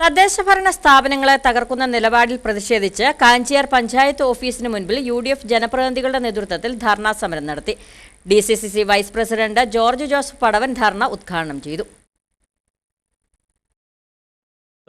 തദ്ദേശഭരണ സ്ഥാപനങ്ങളെ തകർക്കുന്ന നിലപാടിൽ പ്രതിഷേധിച്ച് കാഞ്ചിയാർ പഞ്ചായത്ത് ഓഫീസിന് മുൻപിൽ യു ഡി എഫ് ജനപ്രതിനിധികളുടെ നേതൃത്വത്തിൽ ധർണാ സമരം നടത്തി. D C C C vice president George Joseph Padavan dharna ഉദ്ഘാടനം ചെയ്തു.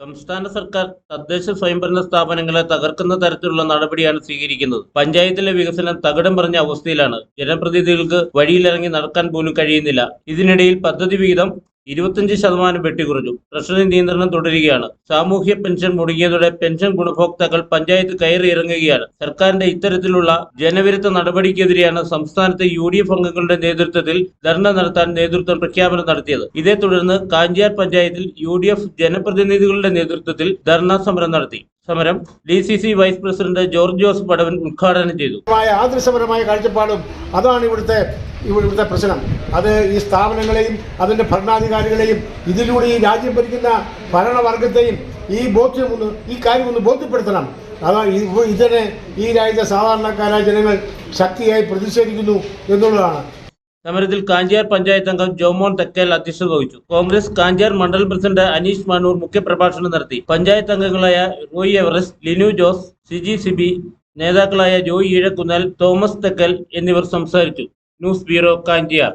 സംസ്ഥാന സർക്കാർ തദ്ദേശ സ്വയംഭരണ സ്ഥാപനങ്ങളെ തകർക്കുന്ന തരത്തിലുള്ള നടപടിയാണ് സ്വീകരിക്കുന്നത്. പഞ്ചായത്തിലെ വികസനം തകിടം പറഞ്ഞ അവസ്ഥയിലാണ്. ജനപ്രതിനിധികൾക്ക് വഴിയിലിറങ്ങി നടക്കാൻ പോലും കഴിയുന്നില്ല. ഇതിനിടയിൽ പദ്ധതി വിഹിതം ഇരുപത്തിയഞ്ച് ശതമാനം വെട്ടിക്കുറഞ്ഞു ട്രഷറി നിയന്ത്രണം തുടരുകയാണ്. സാമൂഹ്യ പെൻഷൻ മുടങ്ങിയതോടെ പെൻഷൻ ഗുണഭോക്താക്കൾ പഞ്ചായത്ത് കയറി ഇറങ്ങുകയാണ്. സർക്കാരിന്റെ ഇത്തരത്തിലുള്ള ജനവിരുദ്ധ നടപടിക്കെതിരെയാണ് സംസ്ഥാനത്തെ യു ഡി എഫ് അംഗങ്ങളുടെ നേതൃത്വത്തിൽ ധർണ നടത്താൻ നേതൃത്വം പ്രഖ്യാപനം നടത്തിയത്. ഇതേ തുടർന്ന് കാഞ്ചിയാർ പഞ്ചായത്തിൽ യു ഡി എഫ് ജനപ്രതിനിധികളുടെ നേതൃത്വത്തിൽ ധർണ സമരം നടത്തി. സമരം D C C vice president George Jose Padavan ഉദ്ഘാടനം ചെയ്തു. കാഴ്ചപ്പാടും അതാണ് ഇവിടുത്തെ ഇവിടുത്തെ പ്രശ്നം. അത് ഈ സ്ഥാപനങ്ങളെയും അതിന്റെ ഭരണാധികാരികളെയും ഇതിലൂടെ ഈ രാജ്യം ഭരിക്കുന്ന ഭരണവർഗത്തെയും ഈ ബോധ്യം ഒന്ന് ഈ കാര്യം ഒന്ന് ബോധ്യപ്പെടുത്തണം. അതാ ഇത് ഇതിനെ ഈ രാജ്യത്തെ സാധാരണക്കാരായ ജനങ്ങൾ ശക്തിയായി പ്രതിഷേധിക്കുന്നു എന്നുള്ളതാണ്. സമരത്തിൽ കാഞ്ചിയാർ പഞ്ചായത്ത് അംഗം ജോമോൻ തെക്കേൽ അധ്യക്ഷത വഹിച്ചു. കോൺഗ്രസ് കാഞ്ചിയാർ മണ്ഡലം പ്രസിഡന്റ് അനീഷ് മാനൂർ മുഖ്യപ്രഭാഷണം നടത്തി. പഞ്ചായത്ത് അംഗങ്ങളായ റോയി എവറസ്റ്റ് ലിനു ജോസ് സിജി സിബി നേതാക്കളായ ജോയി ഈഴക്കുന്നൽ തോമസ് തെക്കൽ എന്നിവർ സംസാരിച്ചു. News bureau Kanchiyar.